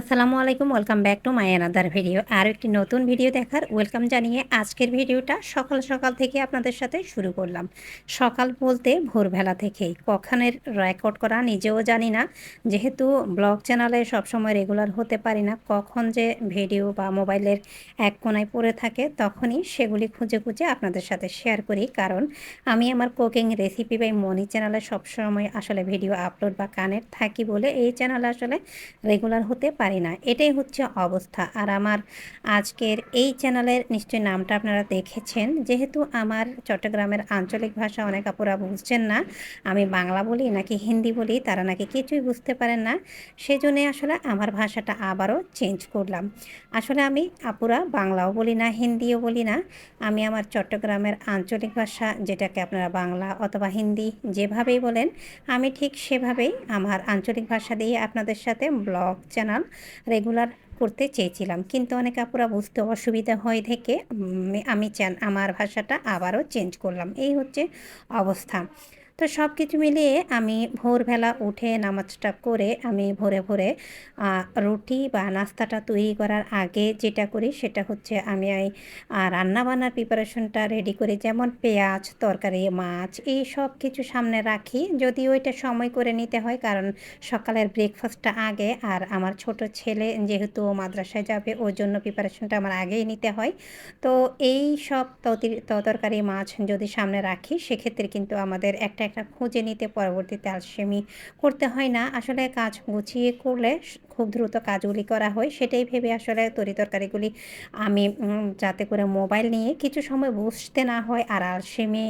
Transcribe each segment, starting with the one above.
আসসালামু আলাইকুম, welcome back to my another video. আর একটি নতুন ভিডিও দেখার ওয়েলকাম জানিয়ে আজকের ভিডিওটা সকাল সকাল থেকে আপনাদের সাথে শুরু করলাম। সকাল বলতে ভোরবেলা থেকেই। কখনের রেকর্ড করা নিজেও জানি না। যেহেতু ব্লগ চ্যানেলে সবসময় রেগুলার হতে পারি না, কখন যে ভিডিও বা মোবাইলের এক কোনায় পড়ে থাকে তখনই সেগুলি খুঁজে খুঁজে আপনাদের সাথে শেয়ার করি। কারণ আমি আমার কুকিং রেসিপি বা মনি চ্যানেলে সবসময় আসলে ভিডিও আপলোড বা কানেক্ট থাকি বলে এই চ্যানেলে আসলে রেগুলার হতে পারি না। এটাই হচ্ছে অবস্থা। আর আমার আজকের এই চ্যানেলের নিশ্চয়ই নামটা আপনারা দেখেছেন। যেহেতু আমার চট্টগ্রামের আঞ্চলিক ভাষা অনেক আপুরা বুঝছেন না, আমি বাংলা বলি নাকি হিন্দি বলি তারা নাকি কিছুই বুঝতে পারেন না, সেজন্য আসলে আমার ভাষাটা আবারও চেঞ্জ করলাম। আসলে আমি আপুরা বাংলাও বলি না, হিন্দিও বলি না। আমি আমার চট্টগ্রামের আঞ্চলিক ভাষা যেটাকে আপনারা বাংলা অথবা হিন্দি যেভাবেই বলেন, আমি ঠিক সেভাবেই আমার আঞ্চলিক ভাষা দিয়ে আপনাদের সাথে ব্লগ চ্যানেল রেগুলার করতে চেয়েছিলাম। কিন্তু অনেক আপুরা বুঝতে অসুবিধা হয় থেকে আমি চান, আমার ভাষাটা আবারও চেঞ্জ করলাম। এই হচ্ছে অবস্থা। তো সব কিছু মিলিয়ে আমি ভোরবেলা উঠে নামাজটা করে আমি ভোরে ভোরে রুটি বা নাস্তাটা তৈরি করার আগে যেটা করি সেটা হচ্ছে আমি এই রান্নাবান্নার প্রিপারেশনটা রেডি করি যেমন পেঁয়াজ, তরকারি, মাছ এই সব কিছু সামনে রাখি। যদি ওইটা সময় করে নিতে হয় কারণ সকালের ব্রেকফাস্টটা আগে আর আমার ছোট ছেলে যেহেতু মাদ্রাসায় যাবে ওর জন্য প্রিপারেশনটা আমার আগেই নিতে হয়। তো এই সব তরকারি, মাছ যদি সামনে রাখি সেক্ষেত্রে কিন্তু আমাদের একটা একটা খুঁজে নিতে পরবর্তীতে আলসেমি করতে হয় না। আসলে কাজ গুছিয়ে করলে খুব দ্রুত কাজগুলি করা হয়, সেটাই ভেবে আসলে তরি তরকারিগুলি আমি যাতে করে মোবাইল নিয়ে কিছু সময় বসতে না হয়, আর আলসেমি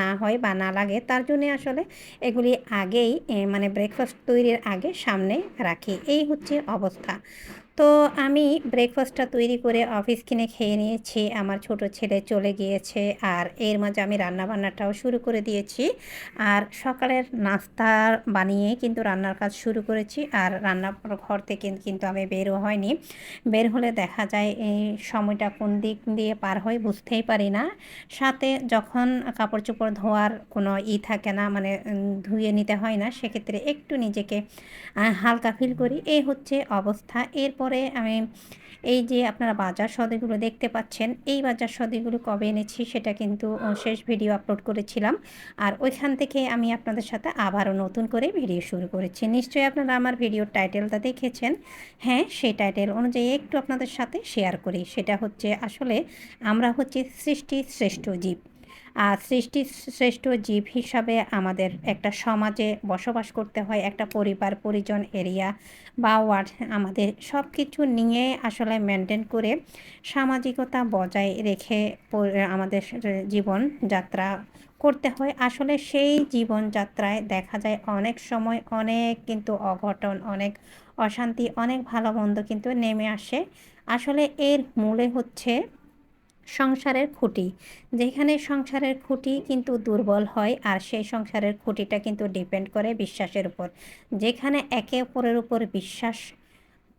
না হয় বা না লাগে, তার জন্যে আসলে এগুলি আগেই মানে ব্রেকফাস্ট তৈরির আগে সামনে রাখি। এই হচ্ছে অবস্থা। তো আমি ব্রেকফাস্টটা তৈরি করে অফিস কিনে খেয়ে নিয়েছি, আমার ছোট ছেলে চলে গিয়েছে, আর এর মাঝে আমি রান্নাবান্নাটাও শুরু করে দিয়েছি, আর সকালের নাস্তা বানিয়ে কিন্তু রান্নার কাজ শুরু করেছি, আর রান্নার ঘর থেকে কিন্তু আমি বেরও হয়নি। বের হলে দেখা যায় এই সময়টা কোন দিক দিয়ে পার হয় বুঝতেই পারি না। সাথে যখন কাপড় চোপড় ধোয়ার কোনো ই থাকে না মানে ধুয়ে নিতে হয় না, সেক্ষেত্রে একটু নিজেকে হালকা ফিল করি। এই হচ্ছে অবস্থা। এরপরে আমি এই যে আপনারা বাজার সদেগুলো দেখতে পাচ্ছেন, এই বাজার সদেগুলো কবে এনেছি সেটা কিন্তু শেষ ভিডিও আপলোড করেছিলাম। আর ওইখান থেকে আমি আপনাদের সাথে আবারও নতুন করে ভিডিও শুরু করেছি। নিশ্চয়ই আপনারা আমার ভিডিওর টাইটেলটা দেখেছেন হ্যাঁ সেই টাইটেল অনুযায়ী একটু আপনাদের সাথে শেয়ার করি। সেটা হচ্ছে আসলে আমরা হচ্ছে সৃষ্টি শ্রেষ্ঠ জীব। আর সৃষ্টি শ্রেষ্ঠ জীব হিসাবে আমাদের একটা সমাজে বসবাস করতে হয়, একটা পরিবার, পরিজন, এরিয়া বা ওয়ার্ড আমাদের সব কিছু নিয়ে আসলে মেনটেন করে সামাজিকতা বজায় রেখে আমাদের জীবন যাত্রা করতে হয়। আসলে সেই জীবনযাত্রায় দেখা যায় অনেক সময় অনেক কিন্তু অঘটন, অনেক অশান্তি, অনেক ভালো মন্দ কিন্তু নেমে আসে। আসলে এর মূলে হচ্ছে সংসারের খুঁটি। যেখানে সংসারের খুঁটি কিন্তু দুর্বল হয়, আর সেই সংসারের খুঁটিটা কিন্তু ডিপেন্ড করে বিশ্বাসের উপর। যেখানে একে অপরের উপর বিশ্বাস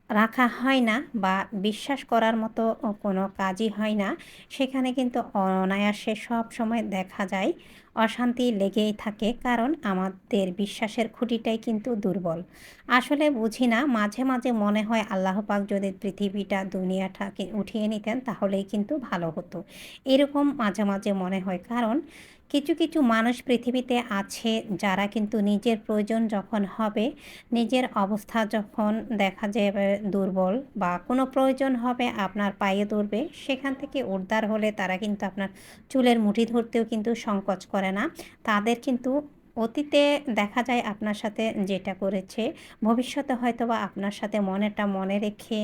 রাখা হয় না বা বিশ্বাস করার মতো কোনো কাজই হয় না। সেখানে কিন্তু অনায়াসে সব সময় দেখা যায়, অশান্তি লেগেই থাকে কারণ আমাদের বিশ্বাসের খুঁটিটাই কিন্তু দুর্বল। আসলে বুঝি না, মাঝে মাঝে মনে হয় আল্লাহ পাক যদি পৃথিবীটা দুনিয়াটাকে উঠিয়ে নিতেন তাহলেই কিন্তু ভালো হতো। এরকম মাঝে মাঝে মনে হয় কারণ কিছু কিছু মানুষ পৃথিবীতে আছে যারা কিন্তু নিজের প্রয়োজন যখন হবে, নিজের অবস্থা যখন দেখা যাবে দুর্বল বা কোনো প্রয়োজন হবে, আপনার পায়ে ধরবে, সেখান থেকে উদ্ধার হলে তারা কিন্তু আপনার চুলের মুঠি ধরতেও কিন্তু সংকোচ করে না। তাদের কিন্তু অতীতে দেখা যায় আপনার সাথে যেটা করেছে, ভবিষ্যতে হয়তো বা আপনার সাথে মনেটা মনে রেখে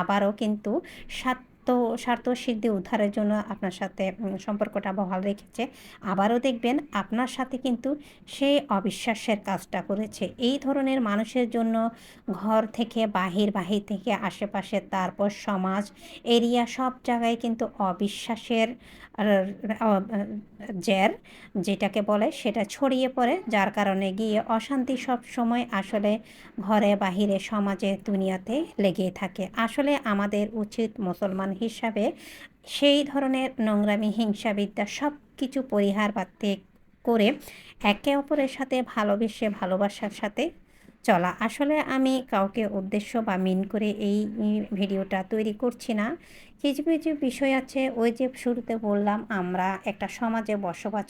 আবারও কিন্তু সাত তো স্বার্থ সিদ্ধি উদ্ধারের জন্য আপনার সাথে সম্পর্কটা বহাল রেখেছে। আবারও দেখবেন আপনার সাথে কিন্তু সেই অবিশ্বাসের কাজটা করেছে। এই ধরনের মানুষের জন্য ঘর থেকে বাহির বাহির থেকে আশেপাশে, তারপর সমাজ, এরিয়া সব জায়গায় কিন্তু অবিশ্বাসের জের যেটাকে বলে সেটা ছড়িয়ে পড়ে, যার কারণে গিয়ে অশান্তি সব সময় আসলে ঘরে, বাহিরে, সমাজে, দুনিয়াতে লেগে থাকে। আসলে আমাদের উচিত মুসলমান হিসাবে সেই ধরনের নোংরামি, হিংসাবিদ্যা সব কিছু পরিহার বা ত্যাগ করে একে অপরের সাথে ভালোবেসে ভালোবাসার সাথে চলা। আসলে আমি কাউকে উদ্দেশ্য বা মিন করে এই ভিডিওটা তৈরি করছি না। কিছু কিছু বিষয় আছে, ওই যে শুরুতে বললাম, আমরা একটা সমাজে বসবাস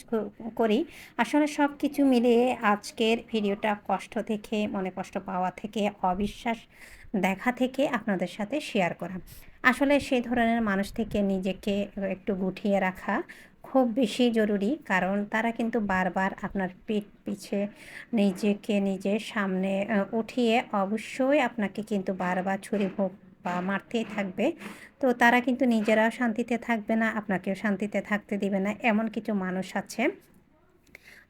করি। আসলে সব কিছু মিলিয়ে আজকের ভিডিওটা কষ্ট থেকে, মনে কষ্ট পাওয়া থেকে, অবিশ্বাস দেখা থেকে আপনাদের সাথে শেয়ার করা। আসলে সেই ধরনের মানুষ থেকে নিজেকে একটু গুটিয়ে রাখা খুব বেশি জরুরি। কারণ তারা কিন্তু বারবার আপনার পিঠ পিছে নিজেকে নিজে সামনে উঠিয়ে অবশ্যই আপনাকে কিন্তু বারবার ছুরি ভোগ বা মারতেই থাকবে। তো তারা কিন্তু নিজেরাও শান্তিতে থাকবে না, আপনাকেও শান্তিতে থাকতে দিবে না, এমন কিছু মানুষ আছে।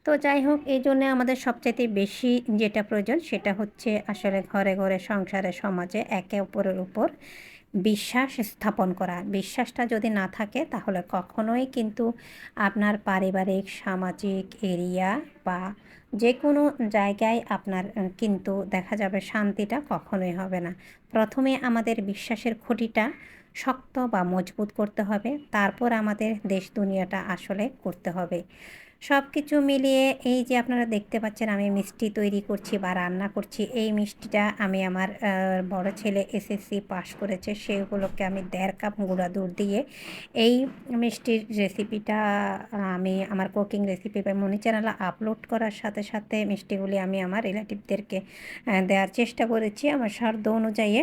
তো যাই হোক, এই জন্য আমাদের সবচাইতে বেশি যেটা প্রয়োজন সেটা হচ্ছে আসলে ঘরে ঘরে সংসারে, সমাজে একে অপরের উপর বিশ্বাস স্থাপন করা। বিশ্বাসটা যদি না থাকে, তাহলে কখনোই কিন্তু আপনার পারিবারিক, সামাজিক এরিয়া বা যে কোনো জায়গায় আপনার কিন্তু দেখা যাবে শান্তিটা কখনোই হবে না। প্রথমে আমাদের বিশ্বাসের খুঁটিটা শক্ত বা মজবুত করতে হবে। তারপর আমাদের দেশ দুনিয়াটা আসলে করতে হবে। সব কিছু মিলিয়ে এই যে আপনারা দেখতে পাচ্ছেন আমি মিষ্টি তৈরি করছি বা রান্না করছি, এই মিষ্টিটা আমি আমার বড় ছেলে এসএসসি পাশ করেছে সেগুলোকে আমি দেড় কাপ গুঁড়া দুধ দিয়ে এই মিষ্টির রেসিপিটা আমি আমার কুকিং রেসিপি বা মনি চ্যানেলে আপলোড করার সাথে সাথে মিষ্টিগুলি আমি আমার রিলেটিভদেরকে দেওয়ার চেষ্টা করেছি। আমার সাধ্য অনুযায়ী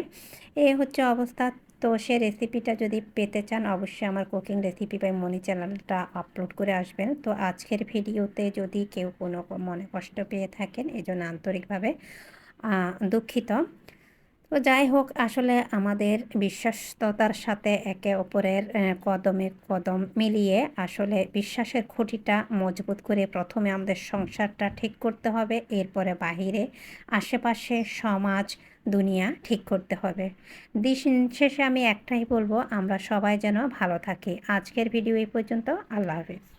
এই হচ্ছে অবস্থা। তো সে রেসিপিটা যদি পেতে চান, অবশ্যই আমার কুকিং রেসিপি বাই মনি চ্যানেলটা আপলোড করে আসবেন। তো আজকের ভিডিওতে যদি কেউ কোনো মনে কষ্ট পেয়ে থাকেন এই জন্য আন্তরিকভাবে দুঃখিত। তো যাই হোক, আসলে আমাদের বিশ্বস্ততার সাথে একে অপরের কদমে কদম মিলিয়ে আসলে বিশ্বাসের খুঁটিটা মজবুত করে প্রথমে আমাদের সংসারটা ঠিক করতে হবে, এরপরে বাহিরে আশেপাশে সমাজ, দুনিয়া ঠিক করতে হবে। দিন শেষে আমি একটাই বলব, আমরা সবাই যেন ভালো থাকি। আজকের ভিডিও এই পর্যন্ত। আল্লাহ হাফিজ।